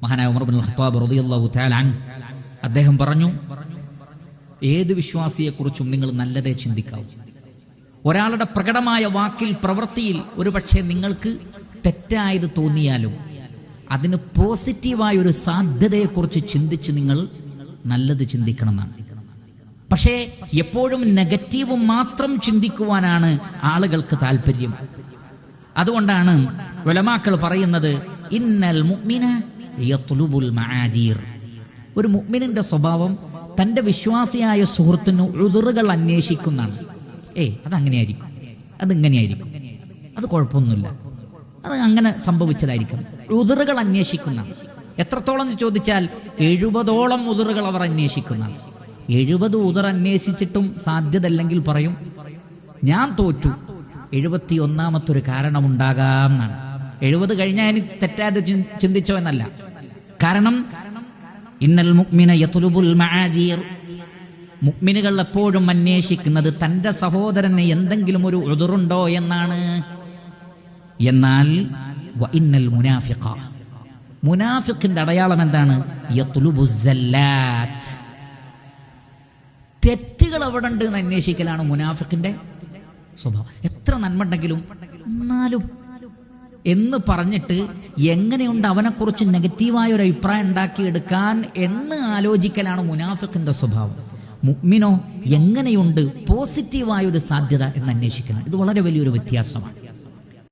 മഹാനായ Umar bin Khattab റളിയല്ലാഹു തആല അൻ അദ്ദേഹം പറഞ്ഞു ഏത് വിശ്വാസിയെക്കുറിച്ചും നിങ്ങൾ നല്ലതേ ചിന്തിക്കാവൂ. ഒരാളുടെ പ്രകടമായ വാക്കിൽ പ്രവൃത്തിയിൽ ഒരുപക്ഷെ നിങ്ങൾക്ക് തെറ്റായത് തോന്നിയാലും അതിന് പോസിറ്റീവായ ഒരു സാധ്യതയെക്കുറിച്ച് ചിന്തിച്ച് നിങ്ങൾ നല്ലത് ചിന്തിക്കണം എന്നാണ് പക്ഷേ എപ്പോഴും നെഗറ്റീവ് മാത്രം ചിന്തിക്കുവാനാണ് ആളുകൾക്ക് താല്പര്യം. അതുകൊണ്ടാണ് വലമാക്കൾ പറയുന്നത് ഇന്നൽ മുഅ്മിന ഒരു മുഅ്മിനിന്റെ സ്വഭാവം തന്റെ വിശ്വാസിയായ സുഹൃത്തിന് ഉതിറുകൾ അന്വേഷിക്കുന്നതാണ്. ഏയ് അതങ്ങനെയായിരിക്കും. അതിങ്ങനെയായിരിക്കും. അത് കുഴപ്പമൊന്നുമില്ല. അത് അങ്ങനെ സംഭവിച്ചതായിരിക്കും. ഉതിറുകൾ അന്വേഷിക്കുന്ന എത്രത്തോളം ചോദിച്ചാൽ എഴുപതോളം ഉതിറുകൾ അവർ അന്വേഷിക്കുന്ന എഴുപത് ഉതിർ അന്വേഷിച്ചിട്ടും സാധ്യതല്ലെങ്കിൽ പറയും ഞാൻ തോറ്റു. എഴുപത്തി ഒന്നാമത്തൊരു കാരണമുണ്ടാകാം എന്നാണ്. എഴുപത് കഴിഞ്ഞാൽ തെറ്റാതെ ചിന്തിച്ചോ എന്നല്ല കാരണം ഇന്നൽ മുക്മിന മആദീർ മുക്മിനുകൾ എപ്പോഴും അന്വേഷിക്കുന്നത് തന്റെ സഹോദരന് എന്തെങ്കിലും ഒരു ഉതിറുണ്ടോ എന്നാണ്. എന്നാൽ ഇന്നൽ മുനാഫിഖ. മുനാഫിഖിന്റെ അടയാളം എന്താണ്? തെറ്റുകൾ അവിടെ ഉണ്ട് എന്ന് അന്വേഷിക്കലാണ് മുനാഫിക്കിന്റെ സ്വഭാവം. എത്ര നന്മ ഉണ്ടെങ്കിലും എന്നാലും എന്ന് പറഞ്ഞിട്ട് എങ്ങനെയുണ്ട് അവനെക്കുറിച്ച് നെഗറ്റീവായ ഒരു അഭിപ്രായം ഉണ്ടാക്കിയെടുക്കാൻ എന്ന് ആലോചിക്കലാണ് മുനാഫിഖിന്റെ സ്വഭാവം. മുഗ്മിനോ എങ്ങനെയുണ്ട്? പോസിറ്റീവായ ഒരു സാധ്യത എന്ന് അന്വേഷിക്കണം. ഇത് വളരെ വലിയൊരു വ്യത്യാസമാണ്.